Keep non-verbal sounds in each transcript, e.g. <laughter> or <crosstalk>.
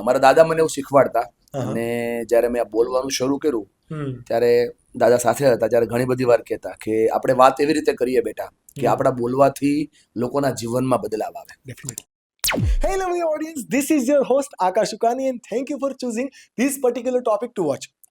મારા દાદા મને એવું શીખવાડતા. અને જ્યારે મેં આ બોલવાનું શરૂ કર્યું. ત્યારે દાદા સાથે હતા ત્યારે ઘણી બધી વાર કહેતા કે આપણે વાત એવી રીતે કરીએ બેટા કે. આપણા બોલવાથી લોકોના જીવનમાં બદલાવ આવે my audience. This is your host Akash Ukani, and thank you for choosing this particular topic to watch.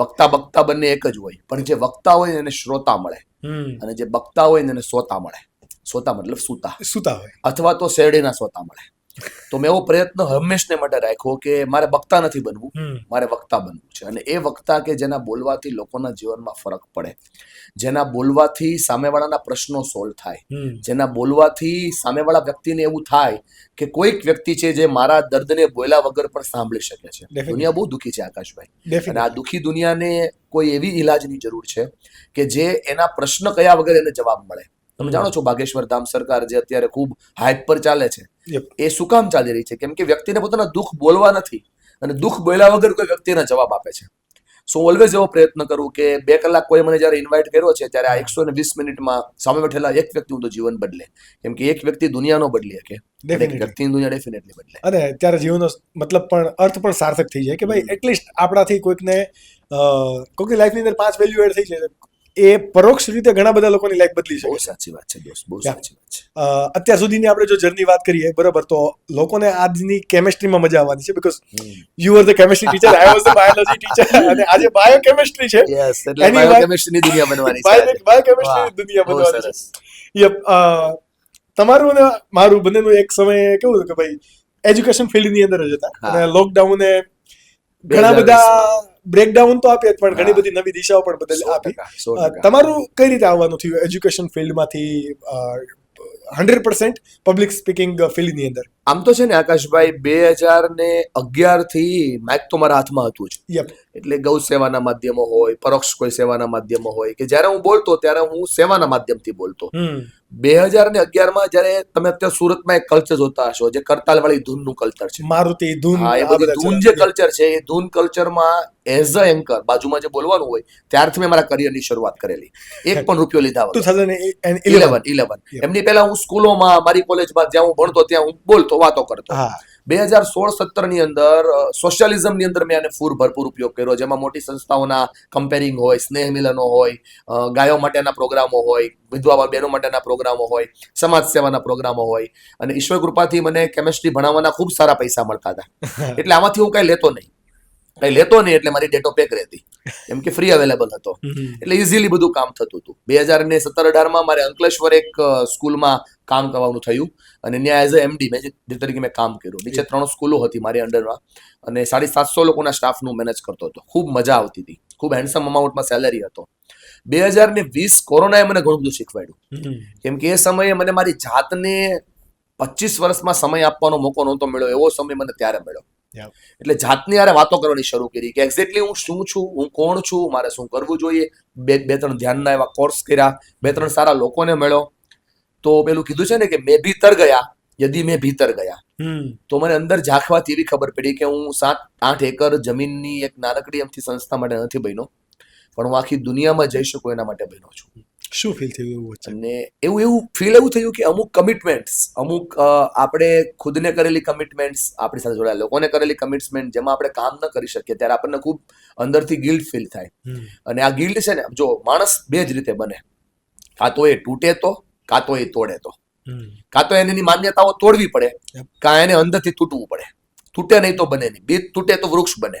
વક્તા બક્તા બંને એક જ હોય. પણ જે વક્તા હોય એને શ્રોતા મળે. અને જે બક્તા હોય ને એને સોતા મળે. સોતા મતલબ સુતા. સુતા હોય. અથવા તો શેરડીના સોતા મળે. તો મેં એવો પ્રયત્ન હંમેશને માટે રાખ્યો કે મારે વક્તા નથી બનવું મારે વક્તા બનવું છે. અને એ વક્તા કે જેના બોલવાથી લોકોના જીવનમાં ફરક પડે જેના બોલવાથી સામેવાળાના પ્રશ્નો સોલ્વ થાય જેના બોલવાથી સામેવાળા વ્યક્તિને એવું થાય કે કોઈક વ્યક્તિ છે જે મારા દર્દને બોલ્યા વગર પણ સાંભળી શકે છે. દુનિયા બહુ દુઃખી છે આકાશભાઈ. અને આ દુઃખી દુનિયાને કોઈ એવી ઈલાજની જરૂર છે કે જે એના પ્રશ્ન કયા વગર એને જવાબ મળે. તમે જાણો છો ભાગેશ્વર ધામ સરકાર જે અત્યારે ખૂબ હાઈપ પર ચાલે છે એ શું કામ ચાલી રહી છે? કેમ કે વ્યક્તિને પોતાના દુઃખ બોલવા નથી અને દુઃખ બોલ્યા વગર કોઈ વ્યક્તિને જવાબ આપે છે. સો ઓલવેઝ એવો પ્રયત્ન કરું કે બે કલાક કોઈ મને જ્યારે ઇન્વાઇટ કર્યો છે ત્યારે આ એકસો ને વીસ મિનિટમાં સામે બેઠેલા એક વ્યક્તિનું તો જીવન બદલે. કેમ કે એક વ્યક્તિ દુનિયાનો બદલી શકે વ્યક્તિ વ્યક્તિની દુનિયા ડેફિનેટલી બદલે. અને ત્યારે જીવનનો મતલબ પણ અર્થ પણ સાર્થક થઈ જાય કે ભાઈ એટલીસ્ટ આપણાથી કોઈકને કોઈક કોઈકની લાઈફની અંદર પાંચ વેલ્યુ એડ થઈ જાય. એ પરોક્ષ રીતે ઘણા બધા લોકોની લાઈફ બદલી બહુ સાચી વાત છે દોસ્ત બહુ સાચી વાત છે. અત્યાર સુધીની આપણે જો જર્ની વાત કરીએ બરાબર તો લોકોને આજની કેમેસ્ટ્રીમાં મજા આવવાની છે because you are the chemistry teacher I was the biology teacher અને આજે બાયોકેમિસ્ટ્રી છે. યસ એટલે બાયોકેમિસ્ટ્રીની દુનિયા બનવાની છે. બાયોકેમિસ્ટ્રી દુનિયા બનવાની છે. યપ તમારું અને મારું બંનેનું એક સમય કેવું હતું કે ભાઈ એજ્યુકેશન ફિલ્ડની અંદર જ હતા. અને લોકડાઉને ઘણા બધા બ્રેકડાઉન તો આપ્યા પણ ઘણી બધી નવી દિશાઓ પણ બદલ આપી. તમારું કઈ રીતે આવવાનું થયું એજ્યુકેશન ફિલ્ડમાંથી હંડ્રેડ પર્સન્ટ પબ્લિક સ્પીકિંગ ફિલ્ડની અંદર? આમ તો છે ને આકાશભાઈ બે હજાર ને અગિયારથી માઇક તો મારા હાથમાં હતું જ. એટલે ગૌ સેવાના માધ્યમો હોય પરોક્ષ કોઈ સેવાના માધ્યમો હોય કે જ્યારે હું બોલતો ત્યારે હું સેવાના માધ્યમથી બોલતો. બે હજાર ને અગિયારમાં જયારે તમે અત્યારે સુરતમાં એક કલ્ચર જોતા હશો જે કરતાલ વાળી ધૂનનું કલ્ચર છે. મારુતિ ધૂન એ બધી ધૂન જે કલ્ચર છે એ ધૂન કલ્ચરમાં એઝ અ એન્કર બાજુમાં જે બોલવાનું હોય ત્યારથી મેં મારા કરિયરની શરૂઆત કરેલી. એક પણ રૂપિયો લીધા વગર. ઇલેવન ઇલેવન એમની પહેલા હું સ્કૂલોમાં મારી કોલેજમાં જ્યાં હું ભણતો ત્યાં હું બોલતો વાતો કરતો. હા. બે હજાર સોળ સત્તરની અંદર સોશિયાલિઝમની અંદર મેં આને ફૂર ભરપૂર ઉપયોગ કર્યો. જેમાં મોટી સંસ્થાઓના કમ્પેરિંગ હોય સ્નેહ મિલનો હોય ગાયો માટેના પ્રોગ્રામો હોય વિધવા બહેનો માટેના પ્રોગ્રામો હોય સમાજ સેવાના પ્રોગ્રામો હોય. અને ઈશ્વર કૃપાથી મને કેમેસ્ટ્રી ભણાવવાના ખૂબ સારા પૈસા મળતા હતા. <laughs> એટલે આમાંથી હું કઈ લેતો નહીં. કઈ લેતો નહીં એટલે મારી ડેટો પેક રહેતી. કેમ કે ફ્રી અવેલેબલ હતો. એટલે ઇઝીલી બધું કામ થતું હતું. બે હજાર ને સત્તર અઢારમાં મારે અંકલેશ્વર એક સ્કૂલમાં કામ કરવાનું થયું. અને ત્યાં એઝ અ એમડી મેં જે તરીકે મેં કામ કર્યું. નીચે ત્રણ સ્કૂલો હતી મારી અંડરમાં અને સાડી સાતસો લોકોના સ્ટાફનું મેનેજ કરતો હતો. ખૂબ મજા આવતી હતી. ખૂબ હેન્ડસમ અમાઉન્ટમાં સેલેરી હતો. બે હજાર ને વીસ કોરોનાએ મને ઘણું બધું શીખવાડ્યું. કેમ કે એ સમયે મને મારી જાતને પચીસ વર્ષમાં સમય આપવાનો મોકો નહોતો મળ્યો. એવો સમય મને ત્યારે મળ્યો. એટલે જાતની યારે વાતો કરવાની શરૂ કરી કે એક્ઝેક્ટલી હું શું છું હું કોણ છું મારે શું કરવું જોઈએ? બે બે ત્રણ ધ્યાનના એવા કોર્સ કર્યા બે ત્રણ સારા લોકોને મળ્યો. તો પેલું કીધું છે ને કે મેં ભીતર ગયા યદી મેં ભીતર ગયા. તો મને અંદર ઝાંખવાથી એવી ખબર પડી કે હું સાત આઠ એકર જમીનની એક નાનકડી એમથી સંસ્થા માટે નથી બન્યો પણ હું આખી દુનિયામાં જઈ શકું એના માટે બન્યો છું. શું ફીલ થયું એવું વચ્ચે? અને એવું એવું ફીલ એવું થયું કે અમુક કમિટમેન્ટ્સ અમુક આપણે ખુદને કરેલી કમિટમેન્ટ્સ આપણી સાથે જોડાયેલા લોકોને કરેલી કમિટમેન્ટ જેમાં આપણે કામ ન કરી શકીએ ત્યારે આપણને ખૂબ અંદરથી ગિલ્ટ ફીલ થાય. અને આ ગિલ્ટ છે ને જો માણસ બે જ રીતે બને. કાં તો એ તૂટે તો કાં તો એ તોડે તો. કાં તો એની માન્યતાઓ તોડવી પડે કાં એને અંદરથી તૂટવું પડે. તૂટે નહીં તો બને નહીં. બીજ તૂટે તો વૃક્ષ બને.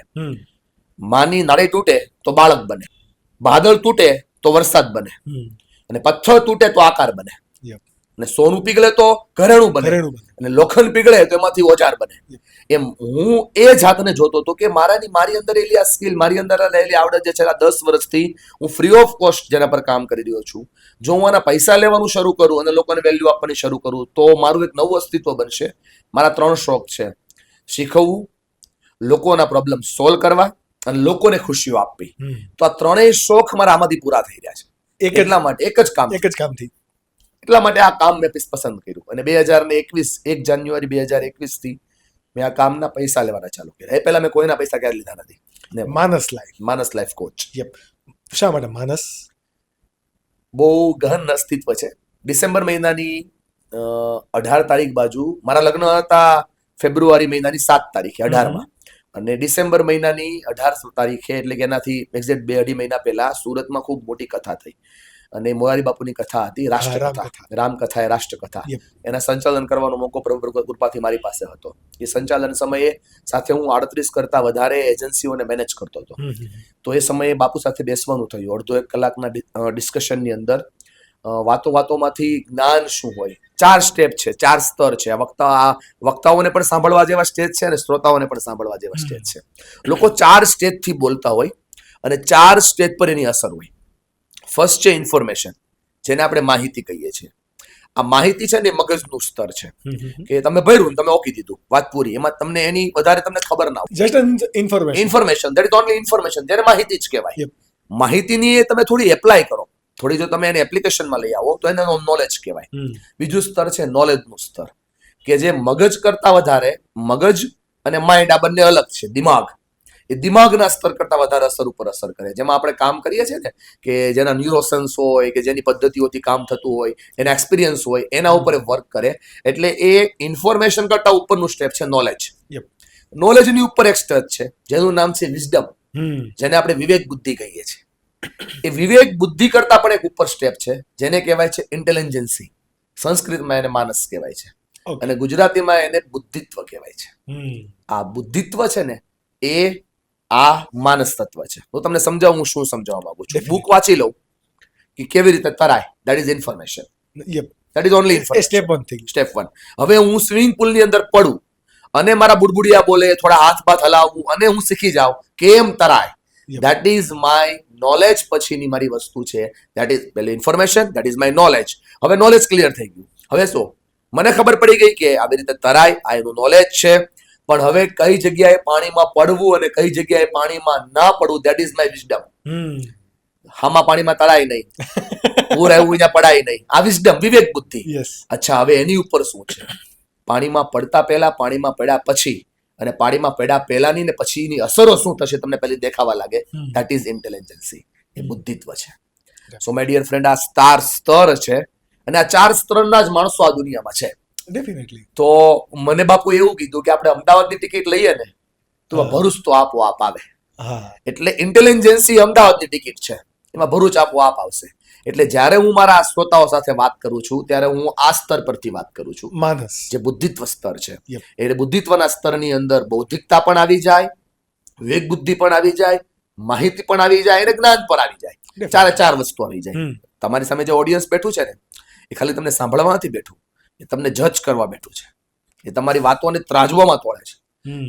માની નાળી તૂટે તો બાળક બને. બાદળ તૂટે તો વરસાદ બને. અને પથ્થર તૂટે તો આકાર બને. અને સોનું પીગળે તો ઘરેણું બને. અને લોખંડ પીગળે તો એમાંથી ઓજાર બને. એમ હું એ જાતને જોતો હતો કે મારાની મારી અંદર રહેલી આ સ્કિલ મારી અંદર રહેલી આવડત જે છેલ્લા દસ વર્ષથી હું ફ્રી ઓફ કોસ્ટ જેના પર કામ કરી રહ્યો છું. જો હું આના પૈસા લેવાનું શરૂ કરું અને લોકોને વેલ્યુ આપવાની શરૂ કરું તો મારું એક નવું અસ્તિત્વ બનશે. મારા ત્રણ શોખ છે. શીખવવું લોકોના પ્રોબ્લેમ સોલ્વ કરવા અને લોકોને ખુશીઓ આપવી. તો આ ત્રણેય શોખ મારા આમાંથી પૂરા થઈ રહ્યા છે. એક એટલા માટે એક જ કામ એક જ કામથી. એટલા માટે આ કામ મેં પસંદ કર્યું. અને બે હજાર ને એકવીસ એક જાન્યુઆરી બે હજાર એકવીસથી મેં આ કામના પૈસા લેવાના ચાલુ કર્યા. એ પહેલા મેં કોઈના પૈસા ક્યારે લીધા નથી. માનસ લાઈફ. માનસ લાઈફ કોચ શા માટે માનસ? બહુ ગહન અસ્તિત્વ છે. ડિસેમ્બર મહિનાની અઢાર તારીખ બાજુ મારા લગ્ન હતા ફેબ્રુઆરી મહિનાની સાત તારીખે અઢારમાં. અને ડિસેમ્બર મહિનાની અઢાર તારીખે એટલે કે એનાથી એક્ઝેક્ટ બે અઢી મહિના પહેલા સુરતમાં ખૂબ મોટી કથા થઈ. અને મોરારી બાપુની કથા હતી રાષ્ટ્રકથા. રામકથા. એ રાષ્ટ્રકથા. એના સંચાલન કરવાનો મોકો પ્રભુ કૃપાથી મારી પાસે હતો. એ સંચાલન સમયે સાથે હું આડત્રીસ કરતા વધારે એજન્સીઓને મેનેજ કરતો હતો. તો એ સમયે બાપુ સાથે બેસવાનું થયું. અડધો એક કલાકના ડિસ્કશનની અંદર. વાતો વાતોમાંથી જ્ઞાન શું હોય? ચાર સ્ટેપ છે ચાર સ્તર છે. વક્તા આ વક્તાઓને પણ સાંભળવા જેવા સ્ટેજ છે અને શ્રોતાઓને પણ સાંભળવા જેવા સ્ટેજ છે. લોકો ચાર સ્ટેજથી બોલતા હોય અને ચાર સ્ટેજ પર એની અસર હોય. ફર્સ્ટ છે ઇન્ફોર્મેશન જેને આપણે માહિતી કહીએ છીએ. આ માહિતી છે ને મગજનું સ્તર છે. કે તમે ભર્યું તમે ઓકી દીધું વાત પૂરી. એમાં તમને એની વધારે તમને ખબર ના હોય. Just information information that is only information જેને માહિતી જ કહેવાય. માહિતીની એ તમે થોડી એપ્લાય કરો. થોડી જો તમે એને એપ્લિકેશનમાં લઈ આવો તો એને નોલેજ કહેવાય. બીજું સ્તર છે નોલેજનું સ્તર કે જે મગજ કરતા વધારે મગજ અને માઇન્ડ આ બંને અલગ છે દિમાગ. એ દિમાગના સ્તર કરતા વધારે અસર ઉપર અસર કરે. જેમાં આપણે કામ કરીએ છીએ ને કે જેના ન્યુરોસન્સ હોય કે જેની પદ્ધતિઓથી કામ થતું હોય એના એક્સપિરિયન્સ હોય એના ઉપર વર્ક કરે. એટલે એ ઇન્ફોર્મેશન કરતા ઉપરનું સ્ટેપ છે નોલેજ નોલેજની ઉપર એક સ્ટેપ છે જેનું નામ છે વિઝડમ જેને આપણે વિવેક બુદ્ધિ કહીએ છીએ. એ વિવેક બુદ્ધિ કરતા પણ એક ઉપર સ્ટેપ છે જેને કહેવાય છે ઇન્ટેલિજન્સી સંસ્કૃતમાં એને માનસ કહેવાય છે. અને ગુજરાતીમાં એને બુદ્ધિત્વ કહેવાય છે. આ બુદ્ધિત્વ છે ને એ આ માનસ તત્વ છે. હું તમને સમજાવું હું શું સમજાવવા માંગુ છું. બુક વાંચી લઉં કે કેવી રીતે તરાય that is information that is only step one thing step one હવે હું સ્વિમિંગ પુલની અંદર પડું અને મારા બુડબુડિયા બોલે થોડા હાથ બાથ હલાવવું અને હું શીખી જાઉં કેમ તરાય. દેટ ઇઝ માય નોલેજ પછીની મારી વસ્તુ છે. દેટ ઇઝ પેલી information that is my knowledge હવે નોલેજ ક્લિયર થઈ ગયું. હવે શું? મને ખબર પડી ગઈ કે આવી રીતે તરાય આ એનું નોલેજ છે. પણ હવે કઈ જગ્યાએ પાણીમાં પડવું અને કઈ જગ્યાએ પાણીમાં ના પડવું દેટ ઇઝ માય વિઝડમ હામાં. પાણીમાં તળાય નહીં. પૂર આવ્યું ત્યાં પડાય નહીં. આ વિઝડમ વિવેક બુદ્ધિ. અચ્છા હવે એની ઉપર શું છે? પાણીમાં પડતા પહેલા પાણીમાં પડ્યા પછી અને પાણીમાં પડ્યા પહેલાની ને પછીની અસરો શું થશે તમને પહેલી દેખાવા લાગે? ધેટ ઇઝ ઇન્ટેલિજન્સી એ બુદ્ધિત્વ છે. સો માય ડિયર ફ્રેન્ડ આ સ્ટાર સ્તર છે અને આ ચાર સ્તરના જ માણસો આ દુનિયામાં છે. ડેફિનેટલી તો મને બાપુ એવું કીધું કે આપણે અમદાવાદની ટિકિટ લઈએ ને તો. ભરૂચ તો આપોઆપ આવે. હા. એટલે ઇન્ટેલિજન્સી અમદાવાદની ટિકિટ છે. એમાં ભરૂચ આપોઆપ આવશે. એટલે જ્યારે હું મારા શ્રોતાઓ સાથે વાત કરું છું ત્યારે હું આ સ્તર પરથી વાત કરું છું. માનસ. જે બુદ્ધિત્વ સ્તર છે. એટલે બુદ્ધિત્વના સ્તરની અંદર બૌદ્ધિકતા પણ આવી જાય વિવેક બુદ્ધિ પણ આવી જાય માહિતી પણ આવી જાય અને જ્ઞાન પણ આવી જાય. ચારે ચાર વસ્તુ આવી જાય. તમારી સામે જે ઓડિયન્સ બેઠું છે ને એ ખાલી તમને સાંભળવા નથી બેઠું એ તમને જજ કરવા બેઠું છે. એ તમારી વાતોને ત્રાજવામાં તોડે છે.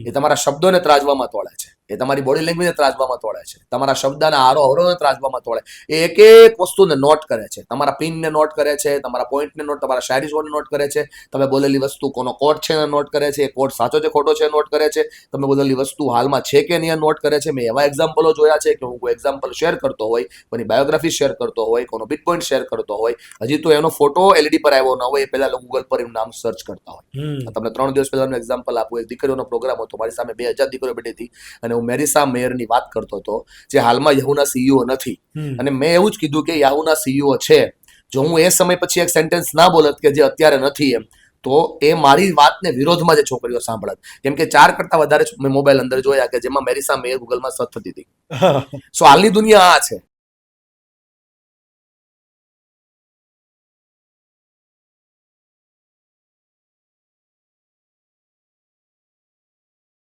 એ તમારા શબ્દોને ત્રાજવામાં તોડે છે. એ તમારી બોડી લેંગ્વેજને ત્રાજવામાં તોડે છે. તમારા શબ્દના આરો અવરોને ત્રાજવામાં તોડે એ એક એક વસ્તુને નોટ કરે છે. તમારા પિનને નોટ કરે છે. તમારા પોઈન્ટને નોટ તમારા શાયરી નોટ કરે છે. તમે બોલેલી વસ્તુ કોનો કોટ છે એને નોટ કરે છે. એ કોટ સાચો છે ખોટો છે નોટ કરે છે. તમે બોલેલી વસ્તુ હાલમાં છે કે નહીં નોટ કરે છે. મેં એવા એક્ઝામ્પલો જોયા છે કે હું કોઈ એક્ઝામ્પલ શેર કરતો હોય કોની બાયોગ્રાફી શેર કરતો હોય કોનો બિટ પોઈન્ટ શેર કરતો હોય હજી તો એનો ફોટો એલઈડી પર આવ્યો ન હોય એ પહેલા ગૂગલ પર એનું નામ સર્ચ કરતા હોય. તમને ત્રણ દિવસ પહેલાનું એક્ઝામ્પલ આપું. એક દીકરીઓનો પ્રોગ્રામ હતો. મારી સામે બે હજાર દીકરીઓ બેઠી હતી અને હું મેરિસા મેયરની વાત કરતો હતો જે હાલમાં યહુના સીઈઓ નથી. અને મેં એવું જ કીધું કે યાહુના સીઈઓ છે. જો હું એ સમય પછી એક સેન્ટેન્સ ના બોલત કે જે અત્યારે નથી એમ તો એ મારી વાતને વિરોધમાં જે છોકરીઓ સાંભળત. કેમ કે ચાર કરતા વધારે મેં મોબાઈલ અંદર જોયા કે જેમાં મેરિસા મેયર ગૂગલમાં સત થતી હતી. <laughs> સો હાલની દુનિયા આ છે.